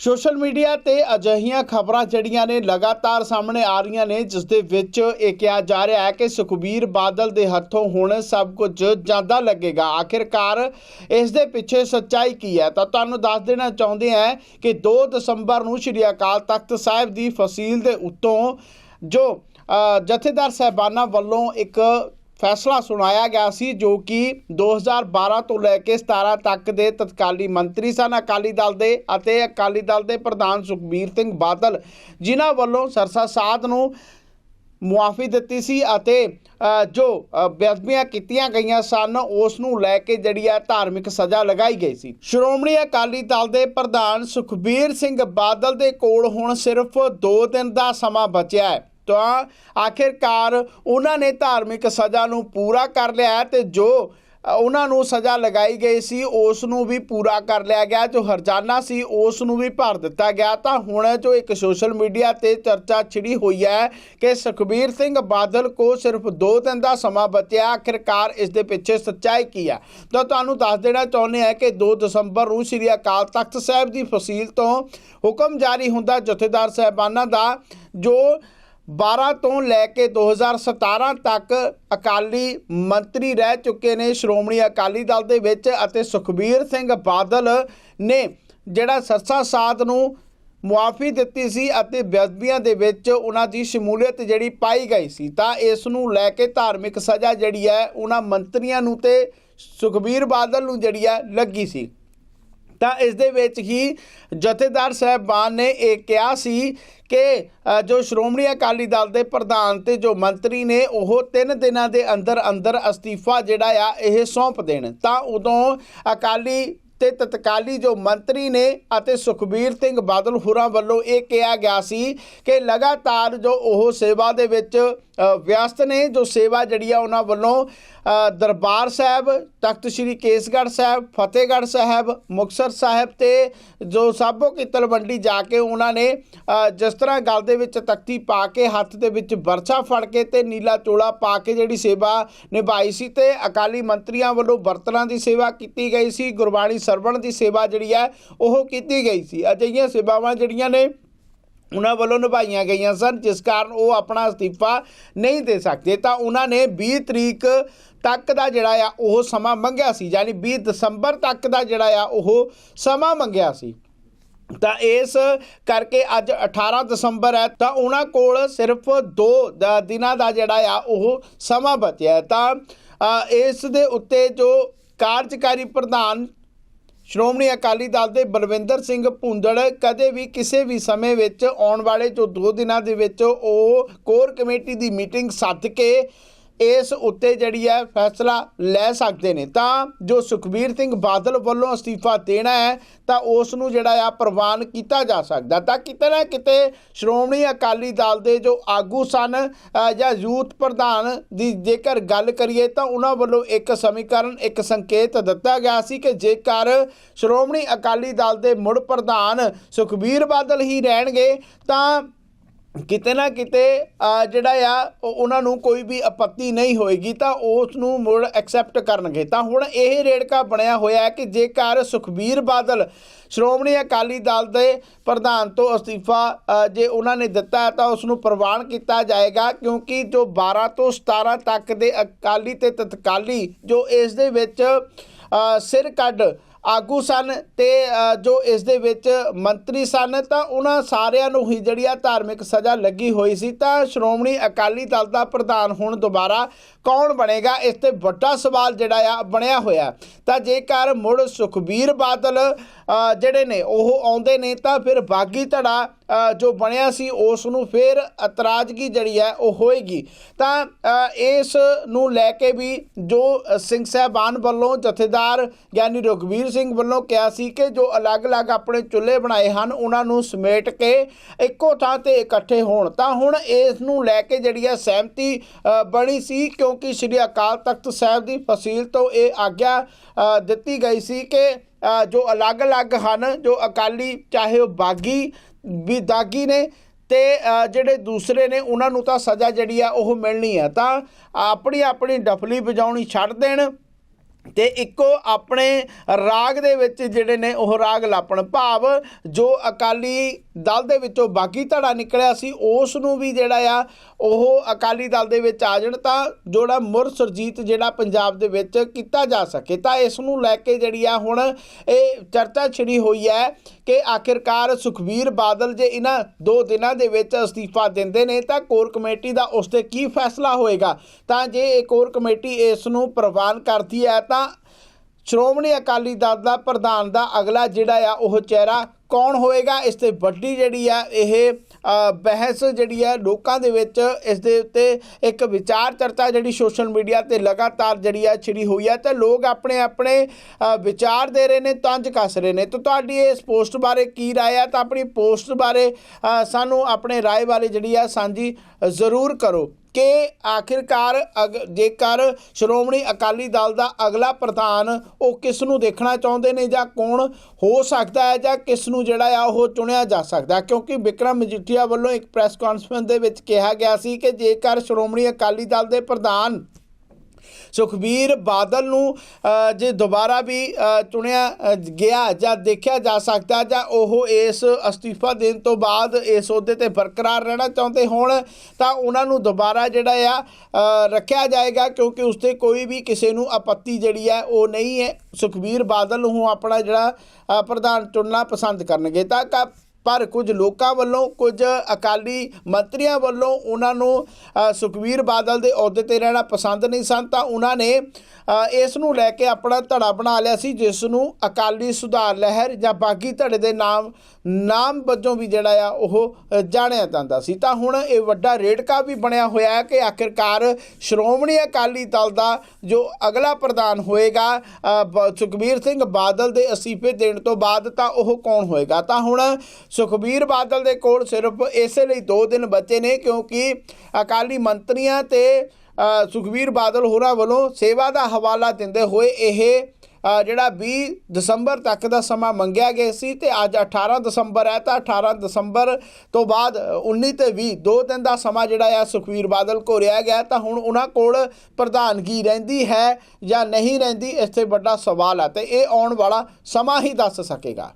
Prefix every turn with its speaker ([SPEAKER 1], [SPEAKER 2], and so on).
[SPEAKER 1] Social media ਤੇ ਅਜਿਹੀਆਂ ਖਬਰਾਂ ਜਿਹੜੀਆਂ ਨੇ ਲਗਾਤਾਰ ਸਾਹਮਣੇ ਆ ਰਹੀਆਂ ਨੇ, ਜਿਸ ਦੇ ਵਿੱਚ ਇਹ ਕਿਹਾ ਜਾ ਰਿਹਾ ਹੈ ਕਿ ਸੁਖਬੀਰ ਬਾਦਲ ਦੇ ਹੱਥੋਂ ਹੁਣ ਸਭ ਕੁਝ ਜਾਂਦਾ ਲੱਗੇਗਾ। ਆਖਿਰਕਾਰ ਇਸ ਦੇ ਪਿੱਛੇ ਸੱਚਾਈ ਕੀ ਹੈ? ਤਾਂ ਤੁਹਾਨੂੰ ਦੱਸ ਦੇਣਾ ਚਾਹੁੰਦੇ ਹਾਂ ਕਿ 2 ਦਸੰਬਰ ਨੂੰ ਸ਼੍ਰੀ ਅਕਾਲ ਤਖਤ ਸਾਹਿਬ ਦੀ ਫਸੀਲ ਦੇ ਉੱਤੋਂ ਜੋ ਜਥੇਦਾਰ ਸਾਹਿਬਾਨਾਂ ਵੱਲੋਂ ਇੱਕ ਫੈਸਲਾ ਸੁਣਾਇਆ ਗਿਆ ਸੀ ਜੋ ਕਿ 2012 ਤੋਂ ਲੈ ਕੇ 17 ਤੱਕ ਦੇ ਤਤਕਾਲੀ ਮੰਤਰੀ ਸਨ। ਅਕਾਲੀ ਦਲ ਦੇ ਅਤੇ ਅਕਾਲੀ ਦਲ ਦੇ ਪ੍ਰਧਾਨ ਸੁਖਬੀਰ ਸਿੰਘ ਬਾਦਲ, ਜਿਨ੍ਹਾਂ ਵੱਲੋਂ ਸਰਸਾ ਸਾਧ ਨੂੰ ਮੁਆਫੀ ਦਿੱਤੀ ਸੀ ਅਤੇ ਜੋ ਬੇਅਦਬੀਆਂ ਕੀਤੀਆਂ ਗਈਆਂ ਸਨ, ਉਸ ਨੂੰ ਲੈ ਕੇ ਜਿਹੜੀ ਹੈ ਧਾਰਮਿਕ ਸਜ਼ਾ ਲਗਾਈ ਗਈ ਸੀ। ਸ਼੍ਰੋਮਣੀ ਅਕਾਲੀ ਦਲ ਦੇ ਪ੍ਰਧਾਨ ਸੁਖਬੀਰ ਸਿੰਘ ਬਾਦਲ ਦੇ ਕੋਲ ਹੁਣ ਸਿਰਫ 2 ਦਿਨ ਦਾ ਸਮਾਂ ਬਚਿਆ ਹੈ। ਤਾਂ ਆਖਿਰਕਾਰ ਉਹਨਾਂ ਨੇ ਧਾਰਮਿਕ ਸਜ਼ਾ ਨੂੰ ਪੂਰਾ ਕਰ ਲਿਆ ਹੈ ਤੇ ਜੋ ਉਹਨਾਂ ਨੂੰ ਸਜ਼ਾ ਲਗਾਈ ਗਈ ਸੀ, ਉਸ ਨੂੰ ਵੀ ਪੂਰਾ ਕਰ ਲਿਆ ਗਿਆ, ਜੋ ਹਰਜਾਨਾ ਸੀ, ਉਸ ਨੂੰ ਵੀ ਭਰ ਦਿੱਤਾ ਗਿਆ। ਤਾਂ ਹੁਣ ਜੋ ਇੱਕ ਸੋਸ਼ਲ ਮੀਡੀਆ ਤੇ ਚਰਚਾ ਛਿੜੀ ਹੋਈ ਹੈ ਕਿ ਸੁਖਬੀਰ ਸਿੰਘ ਬਾਦਲ ਕੋ ਸਿਰਫ 2 ਦਿਨ ਦਾ ਸਮਾਂ ਬਚਿਆ, ਆਖਿਰਕਾਰ ਇਸ ਦੇ ਪਿੱਛੇ ਸੱਚਾਈ ਕੀ ਹੈ? ਤਾਂ ਤੁਹਾਨੂੰ ਦੱਸ ਦੇਣਾ ਚਾਹੁੰਦੇ ਹਾਂ ਕਿ 2 ਦਸੰਬਰ ਨੂੰ ਸ੍ਰੀ ਅਕਾਲ ਤਖਤ ਸਾਹਿਬ ਦੀ ਫਸੀਲ ਤੋਂ ਹੁਕਮ ਜਾਰੀ ਹੁੰਦਾ ਜਥੇਦਾਰ ਸਾਹਿਬਾਨਾਂ ਦਾ, ਜੋ 12 ਤੋਂ ਲੈ ਕੇ 2017 ਤੱਕ ਅਕਾਲੀ ਮੰਤਰੀ ਰਹਿ ਚੁੱਕੇ ਨੇ। ਸ਼੍ਰੋਮਣੀ ਅਕਾਲੀ ਦਲ ਦੇ ਵਿੱਚ ਅਤੇ ਸੁਖਬੀਰ ਸਿੰਘ ਬਾਦਲ ਨੇ ਜਿਹੜਾ ਸਰਸਾ ਸਾਧ ਨੂੰ ਮੁਆਫੀ ਦਿੱਤੀ ਸੀ ਅਤੇ ਬੇਅਦਬੀਆਂ ਦੇ ਵਿੱਚ ਉਹਨਾਂ ਦੀ ਸ਼ਮੂਲੀਅਤ ਜਿਹੜੀ ਪਾਈ ਗਈ ਸੀ, ਤਾਂ ਇਸ ਨੂੰ ਲੈ ਕੇ ਧਾਰਮਿਕ ਸਜ਼ਾ ਜਿਹੜੀ ਹੈ ਉਹਨਾਂ ਮੰਤਰੀਆਂ ਨੂੰ ਤੇ ਸੁਖਬੀਰ ਬਾਦਲ ਨੂੰ ਜਿਹੜੀ ਹੈ ਲੱਗੀ ਸੀ। ਤਾਂ ਇਸ ਦੇ ਵਿੱਚ ਹੀ ਜਥੇਦਾਰ ਸਾਹਿਬਾਨ ਨੇ ਇਹ ਕਿਹਾ ਸੀ ਕਿ ਜੋ ਸ਼੍ਰੋਮਣੀ ਅਕਾਲੀ ਦਲ ਦੇ ਪ੍ਰਧਾਨ ਤੇ ਜੋ ਮੰਤਰੀ ਨੇ, ਉਹ 3 ਦਿਨਾਂ ਦੇ ਅੰਦਰ ਅੰਦਰ ਅਸਤੀਫਾ ਜਿਹੜਾ ਆ, ਇਹ ਸੌਂਪ ਦੇਣ। ਤਾਂ ਉਦੋਂ ਅਕਾਲੀ ਤੇ ਤਤਕਾਲੀ ਜੋ ਮੰਤਰੀ ਨੇ ਅਤੇ ਸੁਖਬੀਰ ਸਿੰਘ ਬਾਦਲ ਹੁਰਾਂ ਵੱਲੋਂ ਇਹ ਕਿਹਾ ਗਿਆ ਸੀ ਕਿ ਲਗਾਤਾਰ ਜੋ ਉਹ ਸੇਵਾ ਦੇ ਵਿੱਚ ਵਿਅਸਤ ਨੇ, ਜੋ ਸੇਵਾ ਜਿਹੜੀ ਆ ਉਹਨਾਂ ਵੱਲੋਂ ਦਰਬਾਰ ਸਾਹਿਬ, ਤਖਤ ਸ੍ਰੀ ਕੇਸਗੜ੍ਹ ਸਾਹਿਬ, ਫਤਿਹਗੜ੍ਹ ਸਾਹਿਬ, ਮੁਕਤਸਰ ਸਾਹਿਬ ਤੇ ਜੋ ਸਾਬੋ ਕੀ ਤਲਵੰਡੀ ਜਾ ਕੇ ਉਹਨਾਂ ਨੇ ਜਿਸ ਤਰ੍ਹਾਂ ਗਲ ਦੇ ਵਿੱਚ ਤਖਤੀ ਪਾ ਕੇ, ਹੱਥ ਦੇ ਵਿੱਚ ਵਰਛਾ ਫੜ ਕੇ ਤੇ ਨੀਲਾ ਚੋਲਾ ਪਾ ਕੇ ਜਿਹੜੀ ਸੇਵਾ ਨਿਭਾਈ ਸੀ ਤੇ ਅਕਾਲੀ ਮੰਤਰੀਆਂ ਵੱਲੋਂ ਬਰਤਨਾਂ ਦੀ ਸੇਵਾ ਕੀਤੀ ਗਈ ਸੀ, ਗੁਰਬਾਣੀ ਸਰਵਣ ਦੀ ਸੇਵਾ ਜਿਹੜੀ ਹੈ, ਉਹ ਕੀਤੀ ਗਈ ਸੀ। ਅਜਿਹੀਆਂ ਸੇਵਾਵਾਂ ਜਿਹੜੀਆਂ ਨੇ, ਉਹਨਾਂ ਵੱਲੋਂ ਨਿਭਾਈਆਂ ਗਈਆਂ ਸਨ, ਜਿਸ ਕਾਰਨ ਉਹ ਆਪਣਾ ਅਸਤੀਫਾ ਨਹੀਂ ਦੇ ਸਕਦੇ। ਤਾਂ ਉਹਨਾਂ ਨੇ 20 ਤਰੀਕ ਤੱਕ ਦਾ ਜਿਹੜਾ ਆ, ਉਹ ਸਮਾਂ ਮੰਗਿਆ ਸੀ। ਯਾਨੀ 20 ਦਸੰਬਰ ਤੱਕ ਦਾ ਜਿਹੜਾ ਆ, ਉਹ ਸਮਾਂ ਮੰਗਿਆ ਸੀ। ਤਾਂ ਇਸ ਕਰਕੇ ਅੱਜ 18 ਦਸੰਬਰ ਹੈ, ਤਾਂ ਉਹਨਾਂ ਕੋਲ ਸਿਰਫ 2 ਦਿਨਾਂ ਦਾ ਜਿਹੜਾ ਆ, ਉਹ ਸਮਾਂ ਬਚਿਆ ਤਾਂ ਇਸ ਦੇ ਉੱਤੇ ਜੋ ਕਾਰਜਕਾਰੀ ਪ੍ਰਧਾਨ ਸ਼੍ਰੋਮਣੀ ਅਕਾਲੀ ਦਲ ਦੇ ਬਲਵਿੰਦਰ ਸਿੰਘ ਭੁੰਦੜ ਕਦੇ ਵੀ ਕਿਸੇ ਵੀ ਸਮੇਂ ਵਿੱਚ ਆਉਣ ਵਾਲੇ ਜੋ 2 ਦਿਨਾਂ ਦੇ ਵਿੱਚ ਉਹ ਕੋਰ ਕਮੇਟੀ ਦੀ ਮੀਟਿੰਗ ਸੱਦ ਕੇ ਇਸ ਉੱਤੇ ਜਿਹੜੀ ਹੈ ਫੈਸਲਾ ਲੈ ਸਕਦੇ ਨੇ। ਤਾਂ ਜੋ ਸੁਖਬੀਰ ਸਿੰਘ ਬਾਦਲ ਵੱਲੋਂ ਅਸਤੀਫਾ ਦੇਣਾ ਹੈ, ਤਾਂ ਉਸ ਨੂੰ ਜਿਹੜਾ ਆ ਪ੍ਰਵਾਨ ਕੀਤਾ ਜਾ ਸਕਦਾ। ਤਾਂ ਕਿਤੇ ਨਾ ਕਿਤੇ ਸ਼੍ਰੋਮਣੀ ਅਕਾਲੀ ਦਲ ਦੇ ਜੋ ਆਗੂ ਸਨ ਜਾਂ ਯੂਥ ਪ੍ਰਧਾਨ ਦੀ ਜੇਕਰ ਗੱਲ ਕਰੀਏ, ਤਾਂ ਉਹਨਾਂ ਵੱਲੋਂ ਇੱਕ ਸਮੀਕਰਨ, ਇੱਕ ਸੰਕੇਤ ਦਿੱਤਾ ਗਿਆ ਸੀ ਕਿ ਜੇਕਰ ਸ਼੍ਰੋਮਣੀ ਅਕਾਲੀ ਦਲ ਦੇ ਮੁੜ ਪ੍ਰਧਾਨ ਸੁਖਬੀਰ ਬਾਦਲ ਹੀ ਰਹਿਣਗੇ, ਤਾਂ ਕਿਤੇ ਨਾ ਕਿਤੇ ਜਿਹੜਾ ਆ, ਉਹ- ਉਹਨਾਂ ਨੂੰ ਕੋਈ ਵੀ ਆਪੱਤੀ ਨਹੀਂ ਹੋਏਗੀ, ਤਾਂ ਉਸ ਨੂੰ ਮੁੜ ਐਕਸੈਪਟ ਕਰਨਗੇ। ਤਾਂ ਹੁਣ ਇਹ ਰੇੜਕਾ ਬਣਿਆ ਹੋਇਆ ਹੈ ਕਿ ਜੇਕਰ ਸੁਖਬੀਰ ਬਾਦਲ ਸ਼੍ਰੋਮਣੀ ਅਕਾਲੀ ਦਲ ਦੇ ਪ੍ਰਧਾਨ ਤੋਂ ਅਸਤੀਫਾ ਜੇ ਉਹਨਾਂ ਨੇ ਦਿੱਤਾ ਤਾਂ ਉਸ ਨੂੰ ਪ੍ਰਵਾਨ ਕੀਤਾ ਜਾਏਗਾ, ਕਿਉਂਕਿ ਜੋ 12 ਤੋਂ 17 ਤੱਕ ਦੇ ਅਕਾਲੀ ਤੇ ਤਤਕਾਲੀ ਜੋ ਇਸ ਦੇ ਵਿੱਚ ਸਿਰ ਕੱਢ ਆਗੂ ਸਨ ਤੇ ਜੋ ਇਸ ਦੇ ਵਿੱਚ ਮੰਤਰੀ ਸਨ, ਤਾਂ ਉਹਨਾਂ ਸਾਰਿਆਂ ਨੂੰ ਹੀ ਜਿਹੜੀ ਆ ਧਾਰਮਿਕ ਸਜ਼ਾ ਲੱਗੀ ਹੋਈ ਸੀ। ਤਾਂ ਸ਼੍ਰੋਮਣੀ ਅਕਾਲੀ ਦਲ ਦਾ ਪ੍ਰਧਾਨ ਹੁਣ ਦੁਬਾਰਾ ਕੌਣ ਬਣੇਗਾ? ਇਸ ਤੇ ਵੱਡਾ ਸਵਾਲ ਜਿਹੜਾ ਆ ਬਣਿਆ ਹੋਇਆ। ਤਾਂ ਜੇਕਰ ਮੁੜ ਸੁਖਬੀਰ ਬਾਦਲ ਜਿਹੜੇ ਨੇ, ਉਹ ਆਉਂਦੇ ਨੇ, ਤਾਂ ਫਿਰ ਬਾਗੀ ਧੜਾ ਜੋ ਬਣਿਆ ਸੀ, ਉਸ ਨੂੰ ਫਿਰ ਇਤਰਾਜ਼ਗੀ ਜਿਹੜੀ ਹੈ ਉਹ ਹੋਏਗੀ। ਤਾਂ ਇਸ ਨੂੰ ਲੈ ਕੇ ਵੀ ਜੋ ਸਿੰਘ ਸਾਹਿਬਾਨ ਵੱਲੋਂ ਜਥੇਦਾਰ ਗਿਆਨੀ ਰਘਵੀਰ ਸਿੰਘ ਵੱਲੋਂ ਕਿਹਾ ਸੀ ਕਿ ਜੋ ਅਲੱਗ-ਅਲੱਗ ਆਪਣੇ ਚੁੱਲ੍ਹੇ ਬਣਾਏ ਹਨ, ਉਹਨਾਂ ਨੂੰ ਸਮੇਟ ਕੇ ਇੱਕੋ ਥਾਂ ਤੇ ਇਕੱਠੇ ਹੋਣ। ਤਾਂ ਹੁਣ ਇਸ ਨੂੰ ਲੈ ਕੇ ਜਿਹੜੀ ਹੈ ਸਹਿਮਤੀ ਬਣੀ ਸੀ, ਕਿਉਂਕਿ ਸ੍ਰੀ ਅਕਾਲ ਤਖਤ ਸਾਹਿਬ ਦੀ ਫਸੀਲ ਤੋਂ ਇਹ ਆਗਿਆ ਦਿੱਤੀ ਗਈ ਸੀ ਕਿ ਜੋ ਅਲੱਗ-ਅਲੱਗ ਹਨ, ਜੋ ਅਕਾਲੀ, ਚਾਹੇ ਉਹ ਬਾਗੀ, ਵੀ ਦਾਗੀ ਨੇ, ਤੇ ਜਿਹੜੇ ਦੂਸਰੇ ਨੇ, ਉਹਨਾਂ ਨੂੰ ਤਾਂ ਸਜ਼ਾ ਜਿਹੜੀ ਆ ਉਹ ਮਿਲਣੀ ਆ। ਤਾਂ ਆਪਣੀ ਆਪਣੀ ਡਫਲੀ ਵਜਾਉਣੀ ਛੱਡ ਦੇਣ ਤੇ ਇੱਕੋ ਆਪਣੇ ਰਾਗ ਦੇ ਵਿੱਚ ਜਿਹੜੇ ਨੇ ਉਹ ਰਾਗ ਲਾਪਣ ਭਾਵ ਜੋ ਅਕਾਲੀ ਦਲ ਦੇ ਵਿੱਚੋਂ ਬਾਗੀ ਧੜਾ ਨਿਕਲਿਆ ਸੀ, ਉਸ ਨੂੰ ਵੀ ਜਿਹੜਾ ਆ, ਉਹ ਅਕਾਲੀ ਦਲ ਦੇ ਵਿੱਚ ਆ ਜਾਣ ਤਾਂ ਜਿਹੜਾ ਮੁਰ ਸੁਰਜੀਤ ਜਿਹੜਾ ਪੰਜਾਬ ਦੇ ਵਿੱਚ ਕੀਤਾ ਜਾ ਸਕੇ। ਤਾਂ ਇਸ ਨੂੰ ਲੈ ਕੇ ਜਿਹੜੀ ਆ ਹੁਣ ਇਹ ਚਰਚਾ ਛਿੜੀ ਹੋਈ ਹੈ ਕਿ ਆਖਿਰਕਾਰ ਸੁਖਬੀਰ ਬਾਦਲ ਜੇ ਇਹਨਾਂ ਦੋ ਦਿਨਾਂ ਦੇ ਵਿੱਚ ਅਸਤੀਫਾ ਦਿੰਦੇ ਨੇ, ਤਾਂ ਕੋਰ ਕਮੇਟੀ ਦਾ ਉਸ ਤੇ ਕੀ ਫੈਸਲਾ ਹੋਏਗਾ? ਤਾਂ ਜੇ ਇਹ ਕੋਰ ਕਮੇਟੀ ਇਸ ਨੂੰ ਪ੍ਰਵਾਨ ਕਰਦੀ ਹੈ, ਤਾਂ ਸ਼੍ਰੋਮਣੀ ਅਕਾਲੀ ਦਲ ਦਾ ਪ੍ਰਧਾਨ ਦਾ ਅਗਲਾ ਜਿਹੜਾ ਆ, ਉਹ ਚਿਹਰਾ ਕੌਣ ਹੋਏਗਾ? ਇਸ ਤੇ ਵੱਡੀ ਜਿਹੜੀ ਆ, ਇਹ ਬਹਿਸ ਜਿਹੜੀ ਆ, ਲੋਕਾਂ ਦੇ ਵਿੱਚ ਇਸ ਦੇ ਉੱਤੇ ਇੱਕ ਵਿਚਾਰ ਚਰਚਾ ਜਿਹੜੀ ਸੋਸ਼ਲ ਮੀਡੀਆ ਤੇ ਲਗਾਤਾਰ ਜਿਹੜੀ ਆ, ਛਿੜੀ ਹੋਈ ਆ ਤੇ ਲੋਕ ਆਪਣੇ ਆਪਣੇ ਵਿਚਾਰ ਦੇ ਰਹੇ ਨੇ, ਤੰਜ ਕੱਸ ਰਹੇ ਨੇ। ਤਾਂ ਤੁਹਾਡੀ ਇਸ ਪੋਸਟ ਬਾਰੇ ਕੀ ਰਾਏ ਆ? ਤਾਂ ਆਪਣੀ ਪੋਸਟ ਬਾਰੇ ਸਾਨੂੰ ਆਪਣੇ ਰਾਏ ਬਾਰੇ ਜਿਹੜੀ ਆ, ਸਾਂਝੀ ਜ਼ਰੂਰ ਕਰੋ। ਕਿ ਆਖਿਰਕਾਰ ਅਗ, ਜੇਕਰ ਸ਼੍ਰੋਮਣੀ ਅਕਾਲੀ ਦਲ ਦਾ ਅਗਲਾ ਪ੍ਰਧਾਨ ਉਹ ਕਿਸ ਨੂੰ ਦੇਖਣਾ ਚਾਹੁੰਦੇ ਨੇ ਜਾਂ ਕੌਣ ਹੋ ਸਕਦਾ ਹੈ ਜਾਂ ਕਿਸ ਨੂੰ ਜਿਹੜਾ ਆ ਉਹ ਚੁਣਿਆ ਜਾ ਸਕਦਾ ਕਿਉਂਕਿ ਵਿਕਰਮ ਮਜੀਠੀਆ ਵੱਲੋਂ ਇੱਕ ਪ੍ਰੈਸ ਕਾਨਫਰੰਸ ਦੇ ਵਿੱਚ ਕਿਹਾ ਗਿਆ ਸੀ ਕਿ ਜੇਕਰ ਸ਼੍ਰੋਮਣੀ ਅਕਾਲੀ ਦਲ ਦੇ ਪ੍ਰਧਾਨ ਸੁਖਬੀਰ ਬਾਦਲ ਨੂੰ ਜੇ ਦੁਬਾਰਾ ਵੀ ਚੁਣਿਆ ਗਿਆ ਜਾਂ ਦੇਖਿਆ ਜਾ ਸਕਦਾ ਜਾਂ ਉਹ ਇਸ ਅਸਤੀਫਾ ਦੇਣ ਤੋਂ ਬਾਅਦ ਇਸ ਅਹੁਦੇ ਤੇ ਬਰਕਰਾਰ ਰਹਿਣਾ ਚਾਹੁੰਦੇ ਹੋਣ, ਤਾਂ ਉਹਨਾਂ ਨੂੰ ਦੁਬਾਰਾ ਜਿਹੜਾ ਆ ਰੱਖਿਆ ਜਾਏਗਾ ਕਿਉਂਕਿ ਉਸ ਤੇ ਕੋਈ ਵੀ ਕਿਸੇ ਨੂੰ ਆਪੱਤੀ ਜਿਹੜੀ ਹੈ ਉਹ ਨਹੀਂ ਹੈ। ਸੁਖਬੀਰ ਬਾਦਲ ਨੂੰ ਆਪਣਾ ਜਿਹੜਾ ਪ੍ਰਧਾਨ ਚੁਣਨਾ ਪਸੰਦ ਕਰਨਗੇ। ਤਾਂ ਪਰ ਕੁਝ ਲੋਕਾਂ ਵੱਲੋਂ ਕੁਝ ਅਕਾਲੀ ਮੰਤਰੀਆਂ ਵੱਲੋਂ ਉਹਨਾਂ ਨੂੰ ਅ, ਸੁਖਬੀਰ ਬਾਦਲ ਦੇ ਅਹੁਦੇ ਤੇ ਰਹਿਣਾ ਪਸੰਦ ਨਹੀਂ ਸਨ ਤਾਂ ਉਹਨਾਂ ਨੇ ਇਸ ਨੂੰ ਲੈ ਕੇ ਆਪਣਾ ਧੜਾ ਬਣਾ ਲਿਆ ਸੀ ਜਿਸ ਨੂੰ ਅਕਾਲੀ ਸੁਧਾਰ ਲਹਿਰ ਜਾਂ ਬਾਗੀ ਧੜੇ ਦੇ ਨਾਮ ਨਾਮ ਵਜੋਂ ਵੀ ਜਿਹੜਾ ਆ ਉਹ ਜਾਣਿਆ ਜਾਂਦਾ ਸੀ। ਤਾਂ ਹੁਣ ਇਹ ਵੱਡਾ ਰੇੜਕਾ ਵੀ ਬਣਿਆ ਹੋਇਆ ਹੈ ਕਿ ਆਖਿਰਕਾਰ ਸ਼੍ਰੋਮਣੀ ਅਕਾਲੀ ਦਲ ਦਾ ਜੋ ਅਗਲਾ ਪ੍ਰਧਾਨ ਹੋਏਗਾ ਬ- ਸੁਖਬੀਰ ਸਿੰਘ ਬਾਦਲ ਦੇ ਅਸਤੀਫੇ ਦੇਣ ਤੋਂ ਬਾਅਦ ਤਾਂ ਉਹ ਕੌਣ ਹੋਏਗਾ? ਤਾਂ ਹੁਣ ਸੁਖਬੀਰ ਬਾਦਲ ਦੇ ਕੋਲ ਸਿਰਫ ਇਸੇ ਲਈ 2 ਦਿਨ ਬਚੇ ਨੇ, ਕਿਉਂਕਿ ਅਕਾਲੀ ਮੰਤਰੀਆਂ ਤੇ ਸੁਖਬੀਰ ਬਾਦਲ ਹੋਰਾਂ ਵੱਲੋਂ ਸੇਵਾ ਦਾ ਹਵਾਲਾ ਦਿੰਦੇ ਹੋਏ ਇਹ ਜਿਹੜਾ 20 ਦਸੰਬਰ ਤੱਕ ਦਾ ਸਮਾਂ ਮੰਗਿਆ ਗਿਆ ਸੀ ਤੇ ਅੱਜ 18 ਦਸੰਬਰ ਹੈ, ਤਾਂ 18 ਦਸੰਬਰ ਤੋਂ ਬਾਅਦ 19 ਤੇ 20 ਦੋ ਦਿਨ ਦਾ ਸਮਾਂ ਜਿਹੜਾ ਆ ਸੁਖਬੀਰ ਬਾਦਲ ਕੋ ਰਿਹਾ ਗਿਆ, ਤਾਂ ਹੁਣ ਉਹਨਾਂ ਕੋਲ ਪ੍ਰਧਾਨਗੀ ਰਹਿੰਦੀ ਹੈ ਜਾਂ ਨਹੀਂ ਰਹਿੰਦੀ, ਇਸ ਤੇ ਵੱਡਾ ਸਵਾਲ ਹੈ ਤੇ ਇਹ ਆਉਣ ਵਾਲਾ ਸਮਾਂ ਹੀ ਦੱਸ ਸਕੇਗਾ।